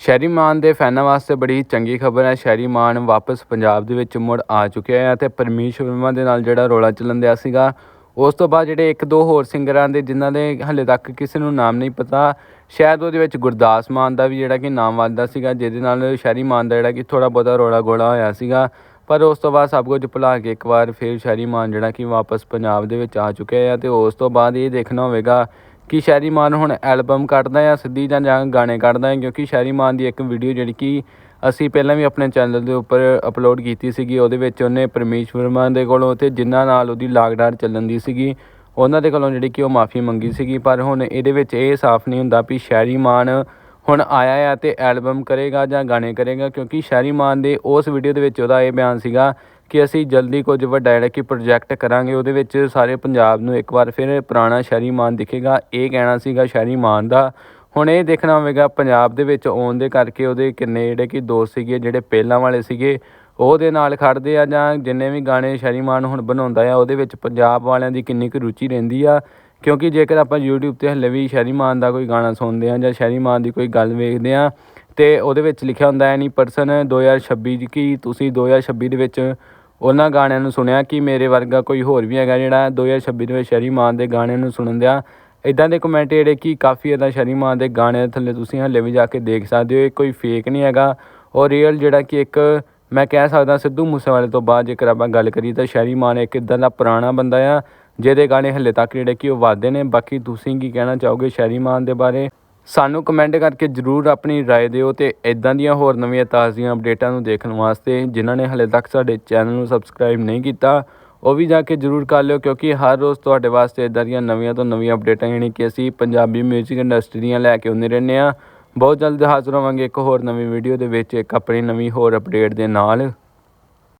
ਸ਼ੈਰੀ ਮਾਨ ਦੇ ਫੈਨਾਂ ਵਾਸਤੇ ਬੜੀ ਚੰਗੀ ਖਬਰ ਹੈ। ਸ਼ੈਰੀ ਮਾਨ ਵਾਪਸ ਪੰਜਾਬ ਦੇ ਵਿੱਚ ਮੁੜ ਆ ਚੁੱਕਿਆ ਹੈ ਤੇ ਪਰਮੀਸ਼ ਵਰਮਾ ਦੇ ਨਾਲ ਜਿਹੜਾ ਰੋਲਾ ਚੱਲਣ ਦਿਆ ਸੀਗਾ, ਉਸ ਤੋਂ ਬਾਅਦ ਜਿਹੜੇ ਇੱਕ ਦੋ ਹੋਰ ਸਿੰਗਰਾਂ ਦੇ ਜਿਨ੍ਹਾਂ ਦੇ ਹਲੇ ਤੱਕ ਕਿਸੇ ਨੂੰ ਨਾਮ ਨਹੀਂ ਪਤਾ, ਸ਼ਾਇਦ ਉਹਦੇ ਵਿੱਚ ਗੁਰਦਾਸ ਮਾਨ ਦਾ ਵੀ ਜਿਹੜਾ ਕਿ ਨਾਮ ਵੱਧਦਾ ਸੀਗਾ, ਜਿਹਦੇ ਨਾਲ ਸ਼ੈਰੀ ਮਾਨ ਦਾ ਜਿਹੜਾ ਕਿ ਥੋੜਾ ਬਹੁਤਾ ਰੋਲਾ ਗੋਲਾ ਹੋਇਆ ਸੀਗਾ। ਪਰ ਉਸ ਤੋਂ ਬਾਅਦ ਸਭ ਕੁਝ ਭੁਲਾ ਕੇ ਇੱਕ ਵਾਰ ਫਿਰ ਸ਼ੈਰੀ ਮਾਨ ਜਿਹੜਾ ਕਿ ਵਾਪਸ ਪੰਜਾਬ ਦੇ ਵਿੱਚ ਆ ਚੁੱਕਿਆ ਹੈ ਤੇ ਉਸ ਤੋਂ ਬਾਅਦ ਇਹ ਦੇਖਣਾ ਹੋਵੇਗਾ ਕਿ ਸ਼ੈਰੀ ਮਾਨ ਹੁਣ ਐਲਬਮ ਕੱਢਦਾ ਆ ਸਿੱਧੀ ਜਾਂ ਜਾਂ ਗਾਣੇ ਕੱਢਦਾ ਹੈ, ਕਿਉਂਕਿ ਸ਼ੈਰੀ ਮਾਨ ਦੀ ਇੱਕ ਵੀਡੀਓ ਜਿਹੜੀ ਕਿ ਅਸੀਂ ਪਹਿਲਾਂ ਵੀ ਆਪਣੇ ਚੈਨਲ ਦੇ ਉੱਪਰ ਅਪਲੋਡ ਕੀਤੀ ਸੀਗੀ, ਉਹਦੇ ਵਿੱਚ ਉਹਨੇ ਪਰਮੇਸ਼ ਵਰਮਾ ਦੇ ਕੋਲੋਂ ਤੇ ਜਿਨ੍ਹਾਂ ਨਾਲ ਉਹਦੀ ਲਾਗਡਾਰ ਚੱਲਣ ਦੀ ਸੀਗੀ, ਉਹਨਾਂ ਦੇ ਕੋਲੋਂ ਜਿਹੜੀ ਕਿ ਉਹ ਮਾਫੀ ਮੰਗੀ ਸੀਗੀ, ਪਰ ਹੁਣ ਇਹਦੇ ਵਿੱਚ ਇਹ ਸਾਫ਼ ਨਹੀਂ ਹੁੰਦਾ ਵੀ ਸ਼ੈਰੀ ਮਾਨ ਹੁਣ ਆਇਆ ਆ ਤੇ ਐਲਬਮ ਕਰੇਗਾ ਜਾਂ ਗਾਣੇ ਕਰੇਗਾ, ਕਿਉਂਕਿ ਸ਼ੈਰੀ ਮਾਨ ਦੇ ਉਸ ਵੀਡੀਓ ਦੇ ਵਿੱਚ ਉਹਦਾ ਇਹ ਬਿਆਨ ਸੀਗਾ ਕਿ ਅਸੀਂ ਜਲਦੀ ਕੁਝ ਵੱਡਾ ਜਿਹੜਾ ਕਿ ਪ੍ਰੋਜੈਕਟ ਕਰਾਂਗੇ, ਉਹਦੇ ਵਿੱਚ ਸਾਰੇ ਪੰਜਾਬ ਨੂੰ ਇੱਕ ਵਾਰ ਫਿਰ ਪੁਰਾਣਾ ਸ਼ਹਿਰੀ ਮਾਨ ਦਿਖੇਗਾ। ਇਹ ਕਹਿਣਾ ਸੀਗਾ ਸ਼ਹਿਰੀ ਮਾਨ ਦਾ। ਹੁਣ ਇਹ ਦੇਖਣਾ ਹੋਵੇਗਾ ਪੰਜਾਬ ਦੇ ਵਿੱਚ ਆਉਣ ਦੇ ਕਰਕੇ ਉਹਦੇ ਕਿੰਨੇ ਜਿਹੜੇ ਕਿ ਦੋਸਤ ਸੀਗੇ, ਜਿਹੜੇ ਪਹਿਲਾਂ ਵਾਲੇ ਸੀਗੇ ਉਹਦੇ ਨਾਲ ਖੜਦੇ ਆ ਜਾਂ ਜਿੰਨੇ ਵੀ ਗਾਣੇ ਸ਼ੈਰੀ ਮਾਨ ਹੁਣ ਬਣਾਉਂਦਾ ਆ, ਉਹਦੇ ਵਿੱਚ ਪੰਜਾਬ ਵਾਲਿਆਂ ਦੀ ਕਿੰਨੀ ਕੁ ਰੁਚੀ ਰਹਿੰਦੀ ਆ। ਕਿਉਂਕਿ ਜੇਕਰ ਆਪਾਂ YouTube ਤੇ ਹਲੇ ਵੀ ਸ਼ੈਰੀ ਮਾਨ ਦਾ ਕੋਈ ਗਾਣਾ ਸੁਣਦੇ ਆ ਜਾਂ ਸ਼ਹਿਰੀ ਮਾਨ ਦੀ ਕੋਈ ਗੱਲ ਵੇਖਦੇ ਆ, ਤੇ ਉਹਦੇ ਵਿੱਚ ਲਿਖਿਆ ਹੁੰਦਾ ਐਨੀ ਪਰਸਨ 2026 ਦੀ ਕਿ ਤੁਸੀਂ 2026 ਦੇ ਵਿੱਚ ਉਹਨਾਂ ਗਾਣਿਆਂ ਨੂੰ ਸੁਣਿਆ ਕਿ ਮੇਰੇ ਵਰਗਾ ਕੋਈ ਹੋਰ ਵੀ ਹੈਗਾ ਜਿਹੜਾ 2026 ਦੇ ਵਿੱਚ ਸ਼ੈਰੀ ਮਾਨ ਦੇ ਗਾਣੇ ਨੂੰ ਸੁਣਨ ਦਿਆ। ਇਦਾਂ ਦੇ ਕਮੈਂਟ ਜਿਹੜੇ ਕਿ ਕਾਫੀ ਇਦਾਂ ਸ਼ੈਰੀ ਮਾਨ ਦੇ ਗਾਣੇ ਥੱਲੇ ਤੁਸੀਂ ਹਲੇ ਵੀ ਜਾ ਕੇ ਦੇਖ ਸਕਦੇ ਹੋ, ਇਹ ਕੋਈ ਫੇਕ ਨਹੀਂ ਹੈਗਾ। ਔਰ ਰੀਅਲ ਜਿਹੜਾ ਕਿ ਇੱਕ ਮੈਂ ਕਹਿ ਸਕਦਾ ਸਿੱਧੂ ਮੂਸੇਵਾਲੇ ਤੋਂ ਬਾਅਦ ਜੇਕਰ ਆਪਾਂ ਗੱਲ ਕਰੀਏ ਤਾਂ ਸ਼ੈਰੀ ਮਾਨ ਇੱਕ ਇਦਾਂ ਦਾ ਪੁਰਾਣਾ ਬੰਦਾ ਆ, ਜਿਹਦੇ ਗਾਣੇ ਹਲੇ ਤੱਕ ਜਿਹੜੇ ਕਿ ਉਹ ਵੱਧਦੇ ਨੇ। ਬਾਕੀ ਤੁਸੀਂ ਕੀ ਕਹਿਣਾ ਚਾਹੋਗੇ ਸ਼ੈਰੀ ਮਾਨ ਦੇ ਬਾਰੇ? ਸਾਨੂੰ ਕਮੈਂਟ ਕਰਕੇ ਜਰੂਰ ਆਪਣੀ رائے ਦਿਓ ਤੇ ਇਦਾਂ ਦੀਆਂ ਹੋਰ ਨਵੀਆਂ ਤਾਜ਼ੀਆਂ ਅਪਡੇਟਾਂ ਨੂੰ ਦੇਖਣ ਵਾਸਤੇ ਜਿਨ੍ਹਾਂ ਨੇ ਹਲੇ ਤੱਕ ਸਾਡੇ ਚੈਨਲ ਨੂੰ ਸਬਸਕ੍ਰਾਈਬ ਨਹੀਂ ਕੀਤਾ ਉਹ ਵੀ ਜਾ ਕੇ ਜਰੂਰ ਕਰ ਲਿਓ ਕਿਉਂਕਿ ਹਰ ਰੋਜ਼ ਤੁਹਾਡੇ ਵਾਸਤੇ ਇਦਾਂ ਦੀਆਂ ਨਵੀਆਂ ਤੋਂ ਨਵੀਆਂ ਅਪਡੇਟਾਂ ਯਾਨੀ ਕਿ ਅਸੀਂ ਪੰਜਾਬੀ 뮤직 ਇੰਡਸਟਰੀ ਦੀਆਂ ਲੈ ਕੇ ਆਉਂਦੇ ਰਹਿੰਦੇ ਆ ਬਹੁਤ ਜਲਦ ਹਾਜ਼ਰ ਹੋਵਾਂਗੇ ਇੱਕ ਹੋਰ ਨਵੀਂ ਵੀਡੀਓ ਦੇ ਵਿੱਚ ਇੱਕ ਆਪਣੀ ਨਵੀਂ ਹੋਰ ਅਪਡੇਟ ਦੇ ਨਾਲ